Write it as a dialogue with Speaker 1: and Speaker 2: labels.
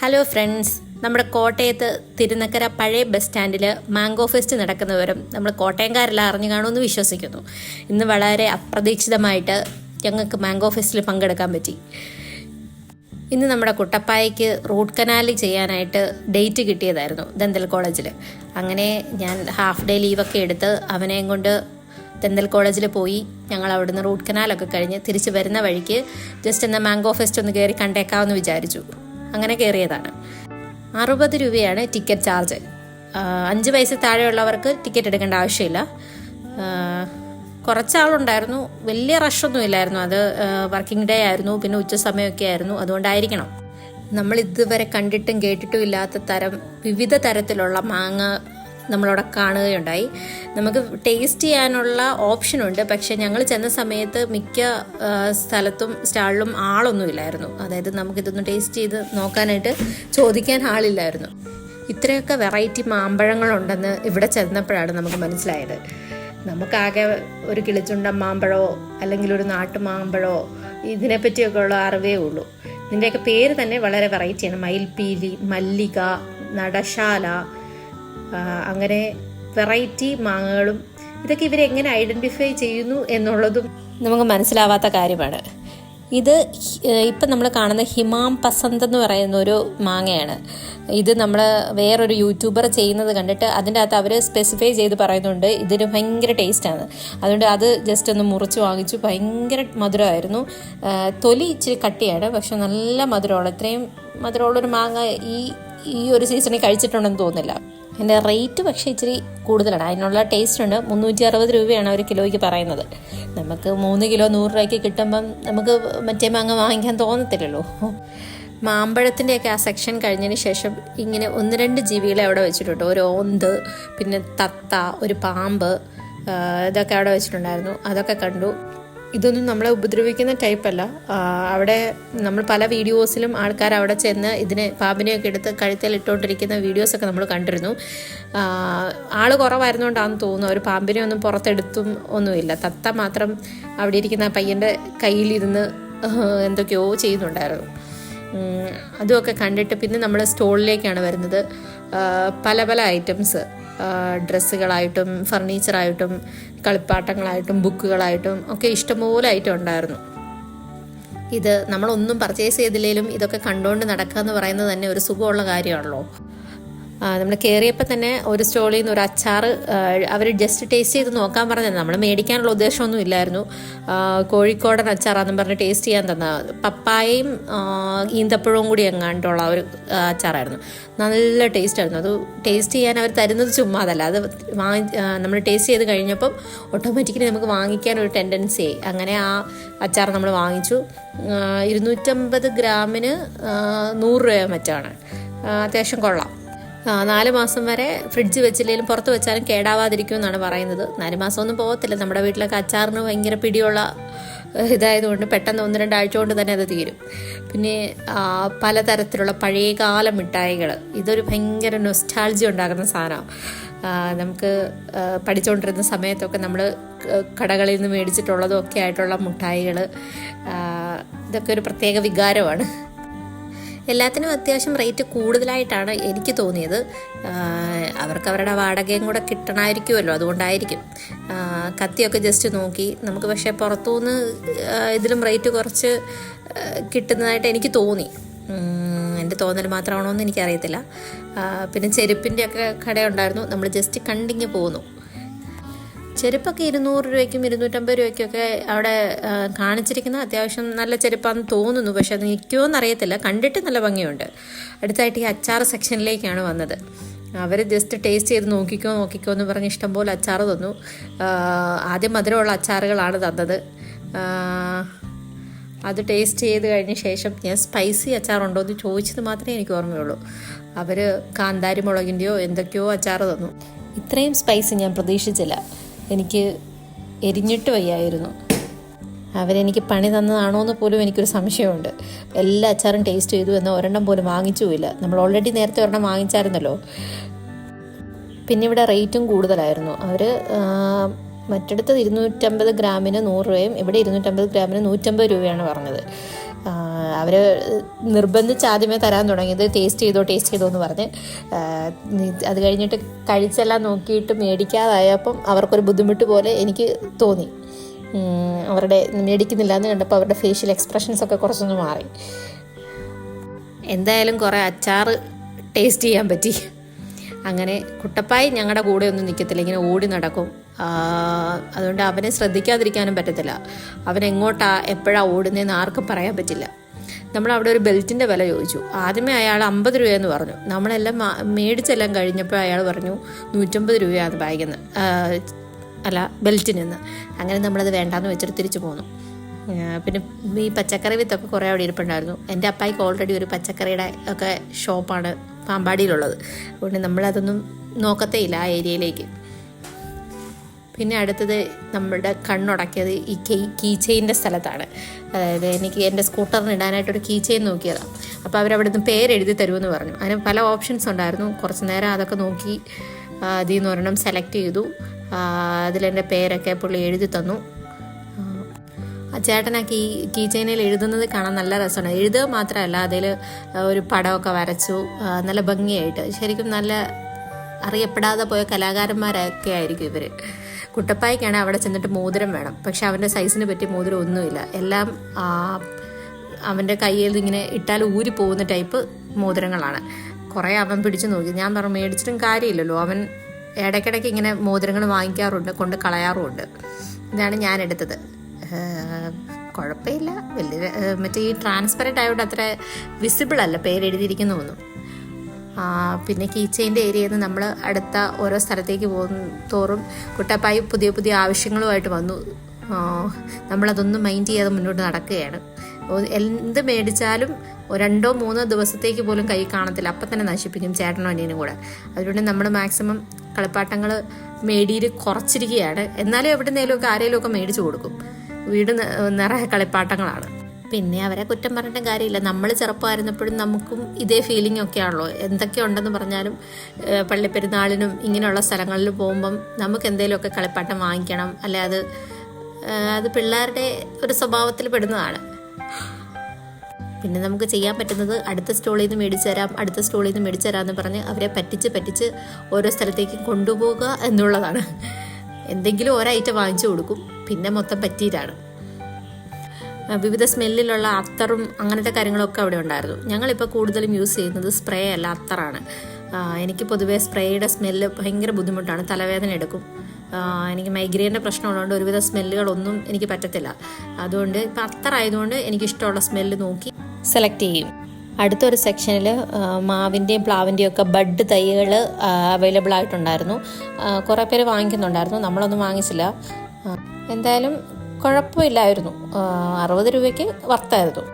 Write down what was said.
Speaker 1: Hello friends നമ്മുടെ കോട്ടയത്ത് തിരുനക്കര പഴയ ബസ് സ്റ്റാൻഡിൽ മാംഗോ ഫെസ്റ്റ് നടക്കുന്ന നമ്മൾ കോട്ടയംകാരെല്ലാം അറിഞ്ഞു കാണുമെന്ന് വിശ്വസിക്കുന്നു. ഇന്ന് വളരെ അപ്രതീക്ഷിതമായിട്ട് ഞങ്ങൾക്ക് മാംഗോ ഫെസ്റ്റിൽ പങ്കെടുക്കാൻ പറ്റി. ഇന്ന് നമ്മുടെ കുട്ടപ്പായയ്ക്ക് റൂട്ട് കനാൽ ചെയ്യാനായിട്ട് ഡേറ്റ് കിട്ടിയതായിരുന്നു ദന്തൽ കോളേജിൽ അങ്ങനെ ഞാൻ ഹാഫ് ഡേ ലീവൊക്കെ എടുത്ത് അവനെയും കൊണ്ട് ദന്തൽ കോളേജിൽ പോയി. ഞങ്ങൾ അവിടുന്ന് റൂട്ട് കനാലൊക്കെ കഴിഞ്ഞ് തിരിച്ച് വരുന്ന വഴിക്ക് ജസ്റ്റ് എന്നാൽ മാംഗോ ഫെസ്റ്റ് ഒന്ന് കയറി കണ്ടേക്കാമെന്ന് വിചാരിച്ചു. അങ്ങനെ കയറിയതാണ്. അറുപത് രൂപയാണ് ടിക്കറ്റ് ചാർജ് അഞ്ച് വയസ്സിൽ താഴെയുള്ളവർക്ക് ടിക്കറ്റ് എടുക്കേണ്ട ആവശ്യമില്ല. കുറച്ചാളുണ്ടായിരുന്നു. വലിയ റഷൊന്നും ഇല്ലായിരുന്നു. അത് വർക്കിംഗ് ഡേ ആയിരുന്നു. പിന്നെ ഉച്ച സമയമൊക്കെ ആയിരുന്നു. അതുകൊണ്ടായിരിക്കണം. നമ്മൾ ഇതുവരെ കണ്ടിട്ടും കേട്ടിട്ടും ഇല്ലാത്ത തരം വിവിധ തരത്തിലുള്ള മാങ്ങ നമ്മളവിടെ കാണുകയുണ്ടായി. നമുക്ക് ടേസ്റ്റ് ചെയ്യാനുള്ള ഓപ്ഷനുണ്ട് പക്ഷെ ഞങ്ങൾ ചെന്ന സമയത്ത് മിക്ക സ്ഥലത്തും സ്റ്റാളിലും ആളൊന്നുമില്ലായിരുന്നു അതായത് നമുക്കിതൊന്ന് ടേസ്റ്റ് ചെയ്ത് നോക്കാനായിട്ട് ചോദിക്കാൻ ആളില്ലായിരുന്നു. ഇത്രയൊക്കെ വെറൈറ്റി മാമ്പഴങ്ങളുണ്ടെന്ന് ഇവിടെ ചെന്നപ്പോഴാണ് നമുക്ക് മനസ്സിലായത്. നമുക്കാകെ ഒരു കിളിച്ചുണ്ട മാമ്പഴമോ അല്ലെങ്കിൽ ഒരു നാട്ടു മാമ്പഴമോ ഇതിനെപ്പറ്റിയൊക്കെ ഉള്ള അറിവേ ഉള്ളൂ. ഇതിന്റെയൊക്കെ പേര് തന്നെ വളരെ വെറൈറ്റിയാണ് മയിൽപീലി മല്ലിക നടശാല അങ്ങനെ വെറൈറ്റി മാങ്ങകളും ഇതൊക്കെ ഇവരെങ്ങനെ ഐഡന്റിഫൈ ചെയ്യുന്നു എന്നുള്ളതും നമുക്ക് മനസ്സിലാവാത്ത കാര്യമാണ്. ഇത് ഇപ്പം നമ്മൾ കാണുന്ന ഹിമാം പസന്ത് എന്ന് പറയുന്ന ഒരു മാങ്ങയാണ്. ഇത് നമ്മൾ വേറൊരു യൂട്യൂബർ ചെയ്യുന്നത് കണ്ടിട്ട് അതിന്റെ അകത്ത് അവർ സ്പെസിഫൈ ചെയ്ത് പറയുന്നുണ്ട് ഇതിന് ഭയങ്കര ടേസ്റ്റാണ് അതുകൊണ്ട് അത് ജസ്റ്റ് ഒന്ന് മുറിച്ച് വാങ്ങിച്ചു. ഭയങ്കര മധുരമായിരുന്നു. തൊലി ഇച്ചിരി കട്ടിയാണ്. പക്ഷെ നല്ല മധുരമുള്ള ഇത്രയും മധുരമുള്ളൊരു മാങ്ങ ഈ ഈ ഒരു സീസണിൽ കഴിച്ചിട്ടുണ്ടെന്ന് തോന്നുന്നില്ല. അതിന്റെ റേറ്റ് പക്ഷേ ഇച്ചിരി കൂടുതലാണ്. അതിനുള്ള ടേസ്റ്റ് ഉണ്ട്. മുന്നൂറ്റി അറുപത് രൂപയാണ് ഒരു കിലോയ്ക്ക് പറയുന്നത്. നമുക്ക് മൂന്ന് കിലോ നൂറ് രൂപയ്ക്ക് കിട്ടുമ്പം നമുക്ക് മറ്റേ മാങ്ങ വാങ്ങിക്കാൻ തോന്നത്തില്ലല്ലോ. മാമ്പഴത്തിന്റെയൊക്കെ ആ സെക്ഷൻ കഴിഞ്ഞതിന് ശേഷം ഇങ്ങനെ ഒന്ന് രണ്ട് ജീവികളെ അവിടെ വെച്ചിട്ടുണ്ട്. ഒരു ഓന്ത് പിന്നെ തത്ത ഒരു പാമ്പ് ഇതൊക്കെ അവിടെ വെച്ചിട്ടുണ്ടായിരുന്നു. അതൊക്കെ കണ്ടു. ഇതൊന്നും നമ്മളെ ഉപദ്രവിക്കുന്ന ടൈപ്പല്ല അവിടെ നമ്മൾ പല വീഡിയോസിലും ആൾക്കാർ അവിടെ ചെന്ന് ഇതിനെ പാമ്പിനെയൊക്കെ എടുത്ത് കഴുത്തിൽ ഇട്ടുകൊണ്ടിരിക്കുന്ന വീഡിയോസൊക്കെ നമ്മൾ കണ്ടിരുന്നു. ആൾ കുറവായിരുന്നുകൊണ്ടാണെന്ന് തോന്നുന്നു. ഒരു പാമ്പിനെ ഒന്നും പുറത്തെടുത്തും ഒന്നുമില്ല. തത്ത മാത്രം അവിടെ ഇരിക്കുന്ന പയ്യന്റെ കയ്യിലിരുന്ന് എന്തൊക്കെയോ ചെയ്യുന്നുണ്ടായിരുന്നു. അതുമൊക്കെ കണ്ടിട്ട് പിന്നെ നമ്മൾ സ്റ്റോളിലേക്കാണ് വരുന്നത്. പല പല ഐറ്റംസ് ഡ്രസ്സുകളായിട്ടും ഫർണിച്ചറായിട്ടും കളിപ്പാട്ടങ്ങളായിട്ടും ബുക്കുകളായിട്ടും ഒക്കെ ഇഷ്ടംപോലെ ഐറ്റം ഉണ്ടായിരുന്നു. ഇത് നമ്മളൊന്നും പർച്ചേസ് ചെയ്തില്ലെങ്കിലും ഇതൊക്കെ കണ്ടുകൊണ്ട് നടക്കുക എന്ന് പറയുന്നത് തന്നെ ഒരു സുഖമുള്ള കാര്യമാണല്ലോ. നമ്മൾ കയറിയപ്പോൾ തന്നെ ഒരു സ്റ്റോളിൽ നിന്ന് ഒരു അച്ചാർ അവർ ജസ്റ്റ് ടേസ്റ്റ് ചെയ്ത് നോക്കാൻ പറഞ്ഞത്. നമ്മൾ മേടിക്കാനുള്ള ഉദ്ദേശമൊന്നും ഇല്ലായിരുന്നു. കോഴിക്കോടൻ അച്ചാറാന്നും പറഞ്ഞ് ടേസ്റ്റ് ചെയ്യാൻ തന്ന. പപ്പായയും ഈന്തപ്പഴവും കൂടി എങ്ങാണ്ടുള്ള ഒരു അച്ചാറായിരുന്നു. നല്ല ടേസ്റ്റ് ആയിരുന്നു. അത് ടേസ്റ്റ് ചെയ്യാൻ അവർ തരുന്നത് ചുമ്മാ അതല്ല അത് വാങ്ങി നമ്മൾ ടേസ്റ്റ് ചെയ്ത് കഴിഞ്ഞപ്പം ഓട്ടോമാറ്റിക്കലി നമുക്ക് വാങ്ങിക്കാൻ ഒരു ടെൻഡൻസി ആയി. അങ്ങനെ ആ അച്ചാർ നമ്മൾ വാങ്ങിച്ചു. ഇരുന്നൂറ്റമ്പത് ഗ്രാമിന് നൂറ് രൂപ മറ്റാണ്. അത്യാവശ്യം കൊള്ളാം. നാല് മാസം വരെ ഫ്രിഡ്ജ് വെച്ചില്ലെങ്കിലും പുറത്ത് വെച്ചാലും കേടാവാതിരിക്കും എന്നാണ് പറയുന്നത്. നാല് മാസമൊന്നും പോകത്തില്ല. നമ്മുടെ വീട്ടിലൊക്കെ അച്ചാറിന് ഭയങ്കര പിടിയുള്ള ഇതായതുകൊണ്ട് പെട്ടെന്ന് ഒന്ന് രണ്ടാഴ്ച കൊണ്ട് തന്നെ അത് തീരും. പിന്നെ പലതരത്തിലുള്ള പഴയകാല മിഠായികൾ ഇതൊരു ഭയങ്കര നൊസ്റ്റാൾജി ഉണ്ടാകുന്ന സാധനമാണ് നമുക്ക് പഠിച്ചുകൊണ്ടിരുന്ന സമയത്തൊക്കെ നമ്മൾ കടകളിൽ നിന്ന് മേടിച്ചിട്ടുള്ളതും ഒക്കെ ആയിട്ടുള്ള മിഠായികൾ ഇതൊക്കെ ഒരു പ്രത്യേക വികാരമാണ്. എല്ലാത്തിനും അത്യാവശ്യം റേറ്റ് കൂടുതലായിട്ടാണ് എനിക്ക് തോന്നിയത്. അവർക്ക് അവരുടെ വാടകയും കൂടെ കിട്ടണമായിരിക്കുമല്ലോ അതുകൊണ്ടായിരിക്കും. കത്തിയൊക്കെ ജസ്റ്റ് നോക്കി. നമുക്ക് പക്ഷേ പുറത്തുനിന്ന് ഇതിലും റേറ്റ് കുറച്ച് കിട്ടുന്നതായിട്ട് എനിക്ക് തോന്നി. എന്റെ തോന്നൽ മാത്രമാണോ എന്ന് എനിക്കറിയത്തില്ല പിന്നെ ചെരുപ്പിന്റെ ഒക്കെ കടയുണ്ടായിരുന്നു. നമ്മൾ ജസ്റ്റ് കണ്ടിങ്ങ് പോന്നു. ചെരുപ്പൊക്കെ ഇരുന്നൂറ് രൂപയ്ക്കും ഇരുന്നൂറ്റമ്പത് രൂപയ്ക്കൊക്കെ അവിടെ കാണിച്ചിരിക്കുന്ന അത്യാവശ്യം നല്ല ചെരുപ്പാന്ന് തോന്നുന്നു. പക്ഷെ അത് നിൽക്കുമോ അറിയത്തില്ല കണ്ടിട്ട് നല്ല ഭംഗിയുണ്ട്. അടുത്തായിട്ട് ഈ അച്ചാർ സെക്ഷനിലേക്കാണ് വന്നത്. അവർ ജസ്റ്റ് ടേസ്റ്റ് ചെയ്ത് നോക്കിക്കോ നോക്കിക്കോ എന്ന് പറഞ്ഞ് ഇഷ്ടംപോലെ അച്ചാർ തന്നു. ആദ്യം മധുരമുള്ള അച്ചാറുകളാണ് തന്നത്. അത് ടേസ്റ്റ് ചെയ്ത് കഴിഞ്ഞ ശേഷം ഞാൻ സ്പൈസി അച്ചാറുണ്ടോ എന്ന് ചോദിച്ചത് മാത്രമേ എനിക്ക് ഓർമ്മയുള്ളൂ. അവർ കാന്താരി മുളകിന്റെയോ എന്തൊക്കെയോ അച്ചാർ തന്നു. ഇത്രയും സ്പൈസ് ഞാൻ പ്രതീക്ഷിച്ചില്ല. എനിക്ക് എരിഞ്ഞിട്ട് വയ്യായിരുന്നു. അവരെനിക്ക് പണി തന്നതാണോ എന്ന് പോലും എനിക്കൊരു സംശയമുണ്ട്. എല്ലാ അച്ചാറും ടേസ്റ്റ് ചെയ്തു എന്നാൽ ഒരെണ്ണം പോലും വാങ്ങിച്ചുമില്ല. നമ്മൾ ഓൾറെഡി നേരത്തെ ഒരെണ്ണം വാങ്ങിച്ചായിരുന്നല്ലോ. പിന്നെ ഇവിടെ റേറ്റും കൂടുതലായിരുന്നു. അവർ മറ്റിടത്ത് ഇരുന്നൂറ്റമ്പത് ഗ്രാമിന് നൂറ് രൂപയും ഇവിടെ ഇരുന്നൂറ്റമ്പത് ഗ്രാമിന് നൂറ്റമ്പത് രൂപയാണ് പറഞ്ഞത്. അവർ നിർബന്ധിച്ച് ആദ്യമേ തരാൻ തുടങ്ങിയത് ടേസ്റ്റ് ചെയ്തോ ടേസ്റ്റ് ചെയ്തോ എന്ന് പറഞ്ഞ്. അത് കഴിഞ്ഞിട്ട് കഴിച്ചെല്ലാം നോക്കിയിട്ട് മേടിക്കാതായപ്പം അവർക്കൊരു ബുദ്ധിമുട്ട് പോലെ എനിക്ക് തോന്നി. അവരുടെ മേടിക്കുന്നില്ല എന്ന് കണ്ടപ്പോൾ അവരുടെ ഫേഷ്യൽ എക്സ്പ്രഷൻസ് ഒക്കെ കുറച്ചൊന്ന് മാറി. എന്തായാലും കുറേ അച്ചാർ ടേസ്റ്റ് ചെയ്യാൻ പറ്റി. അങ്ങനെ കുട്ടപ്പായി ഞങ്ങളുടെ കൂടെ ഒന്നും നിൽക്കത്തില്ല ഇങ്ങനെ ഓടി നടക്കും. അതുകൊണ്ട് അവനെ ശ്രദ്ധിക്കാതിരിക്കാനും പറ്റത്തില്ല. അവൻ എങ്ങോട്ടാ എപ്പോഴാ ഓടുന്നതെന്ന് ആർക്കും പറയാൻ പറ്റില്ല. നമ്മൾ അവിടെ ഒരു ബെൽറ്റിന്റെ വില ചോദിച്ചു. ആദ്യമേ അയാൾ അമ്പത് രൂപയെന്ന് പറഞ്ഞു. നമ്മളെല്ലാം മേടിച്ചെല്ലാം കഴിഞ്ഞപ്പോൾ അയാൾ പറഞ്ഞു നൂറ്റമ്പത് രൂപയാണ് ബാഗിന്ന് അല്ല ബെൽറ്റിന് നിന്ന് അങ്ങനെ നമ്മളത് വേണ്ടാന്ന് വെച്ചിട്ട് തിരിച്ചു പോന്നു. പിന്നെ ഈ പച്ചക്കറി വിത്തൊക്കെ കുറേ അവിടെ ഇരിപ്പുണ്ടായിരുന്നു. എന്റെ അപ്പായിക്ക് ഓൾറെഡി ഒരു പച്ചക്കറിയുടെ ഒക്കെ ഷോപ്പാണ് പാമ്പാടിയിലുള്ളത്. അതുകൊണ്ട് നമ്മളതൊന്നും നോക്കത്തേ ഇല്ല ആ ഏരിയയിലേക്ക് പിന്നെ അടുത്തത് നമ്മളുടെ കണ്ണുടക്കിയത് ഈ കീ കീ ചെയിന്റെ സ്ഥലത്താണ്. അതായത് എനിക്ക് എന്റെ സ്കൂട്ടറിന് ഇടാനായിട്ട് ഒരു കീ ചെയിൻ നോക്കിയതാണ് അപ്പോൾ അവരവിടെ നിന്ന് പേരെഴുതി തരുമെന്ന് പറഞ്ഞു. അതിന് പല ഓപ്ഷൻസ് ഉണ്ടായിരുന്നു. കുറച്ച് നേരം അതൊക്കെ നോക്കി അതിൽ നിന്ന് ഒരെണ്ണം സെലക്ട് ചെയ്തു. അതിലെന്റെ പേരൊക്കെ പുള്ളി എഴുതി തന്നു. ചേട്ടൻ ആ കീ കീ ചെയിനിൽ എഴുതുന്നത് കാണാൻ നല്ല രസമാണ്. എഴുതുക മാത്രമല്ല അതിൽ ഒരു പടമൊക്കെ വരച്ചു. നല്ല ഭംഗിയായിട്ട്. ശരിക്കും നല്ല അറിയപ്പെടാതെ പോയ കലാകാരന്മാരൊക്കെ ആയിരിക്കും ഇവർ കുട്ടപ്പായ്ക്കാണ് അവിടെ ചെന്നിട്ട് മോതിരം വേണം. പക്ഷെ അവന്റെ സൈസിന് പറ്റിയ മോതിരം ഒന്നുമില്ല. എല്ലാം അവന്റെ കയ്യിൽ ഇങ്ങനെ ഇട്ടാൽ ഊരി പോകുന്ന ടൈപ്പ് മോതിരങ്ങളാണ്. കുറേ അവൻ പിടിച്ചു നോക്കി. ഞാൻ പറഞ്ഞു മേടിച്ചിട്ടും കാര്യമില്ലല്ലോ. അവൻ ഇടയ്ക്കിടയ്ക്ക് ഇങ്ങനെ മോതിരങ്ങൾ വാങ്ങിക്കാറുണ്ട് കൊണ്ട് കളയാറുമുണ്ട്. ഇതാണ് ഞാൻ എടുത്തത്. കുഴപ്പമില്ല. വലിയ മറ്റേ ഈ ട്രാൻസ്പെറന്റ് ആയതുകൊണ്ട് അത്ര വിസിബിൾ അല്ല. പേരെഴുതിയിരിക്കുന്ന ഒന്നും. ആ, പിന്നെ കീച്ചേന്റെ ഏരിയയിൽ നിന്ന് നമ്മൾ അടുത്ത ഓരോ സ്ഥലത്തേക്ക് പോകും തോറും കുട്ടപ്പായി പുതിയ പുതിയ ആവശ്യങ്ങളുമായിട്ട് വന്നു. നമ്മളതൊന്നും മൈൻഡ് ചെയ്യാതെ മുന്നോട്ട് നടക്കുകയാണ്. എന്ത് മേടിച്ചാലും രണ്ടോ മൂന്നോ ദിവസത്തേക്ക് പോലും കൈ കാണത്തില്ല. അപ്പം തന്നെ നശിപ്പിക്കും ചേട്ടനും അനിയനും കൂടെ. അതുകൊണ്ട് നമ്മൾ മാക്സിമം കളിപ്പാട്ടങ്ങൾ മേടിയിൽ കുറച്ചിരിക്കുകയാണ്. എന്നാലും എവിടെ എവിടുന്നേലുമൊക്കെ ആരെങ്കിലുമൊക്കെ മേടിച്ചു കൊടുക്കും. വീട് നിറയെ കളിപ്പാട്ടങ്ങളാണ്. പിന്നെ അവരെ കുറ്റം പറഞ്ഞിട്ട് കാര്യമില്ല. നമ്മൾ ചെറുപ്പമായിരുന്നപ്പോഴും നമുക്കും ഇതേ ഫീലിംഗ് ഒക്കെ ആണല്ലോ എന്തൊക്കെ ഉണ്ടെന്ന് പറഞ്ഞാലും പള്ളിപ്പെരുന്നാളിനും ഇങ്ങനെയുള്ള സ്ഥലങ്ങളിൽ പോകുമ്പം നമുക്ക് എന്തെങ്കിലുമൊക്കെ കളിപ്പാട്ടം വാങ്ങിക്കണം. അല്ലെ അത് അത് പിള്ളേരുടെ ഒരു സ്വഭാവത്തിൽ പെടുന്നതാണ്. പിന്നെ നമുക്ക് ചെയ്യാൻ പറ്റുന്നത് അടുത്ത സ്റ്റോളിൽ നിന്ന് മേടിച്ചു തരാം അടുത്ത സ്റ്റോളിൽ നിന്ന് മേടിച്ചു തരാമെന്ന് പറഞ്ഞ് അവരെ പറ്റിച്ച് പറ്റിച്ച് ഓരോ സ്ഥലത്തേക്കും കൊണ്ടുപോകുക എന്നുള്ളതാണ്. എന്തെങ്കിലും ഒരൈറ്റം വാങ്ങിച്ചു കൊടുക്കും. പിന്നെ മൊത്തം പറ്റിയിട്ടാണ്. വിവിധ സ്മെല്ലിലുള്ള അത്തറും അങ്ങനത്തെ കാര്യങ്ങളൊക്കെ അവിടെ ഉണ്ടായിരുന്നു. ഞങ്ങളിപ്പോൾ കൂടുതലും യൂസ് ചെയ്യുന്നത് സ്പ്രേ അല്ല അത്തറാണ്. എനിക്ക് പൊതുവേ സ്പ്രേയുടെ സ്മെല്ല് ഭയങ്കര ബുദ്ധിമുട്ടാണ്. തലവേദന എടുക്കും. എനിക്ക് മൈഗ്രെയിന്റെ പ്രശ്നമുള്ളതുകൊണ്ട് ഒരുവിധ സ്മെല്ലുകളൊന്നും എനിക്ക് പറ്റത്തില്ല. അതുകൊണ്ട് ഇപ്പം അത്തറായതുകൊണ്ട് എനിക്കിഷ്ടമുള്ള സ്മെല്ല് നോക്കി സെലക്ട് ചെയ്യും. അടുത്തൊരു സെക്ഷനിൽ മാവിന്റെയും പ്ലാവിന്റെയും ഒക്കെ ബഡ് തൈകൾ അവൈലബിൾ ആയിട്ടുണ്ടായിരുന്നു. കുറേ പേര് വാങ്ങിക്കുന്നുണ്ടായിരുന്നു. നമ്മളൊന്നും വാങ്ങിച്ചില്ല. എന്തായാലും കുഴപ്പമില്ലായിരുന്നു. അറുപത് രൂപയ്ക്ക് വർത്തായിരുന്നു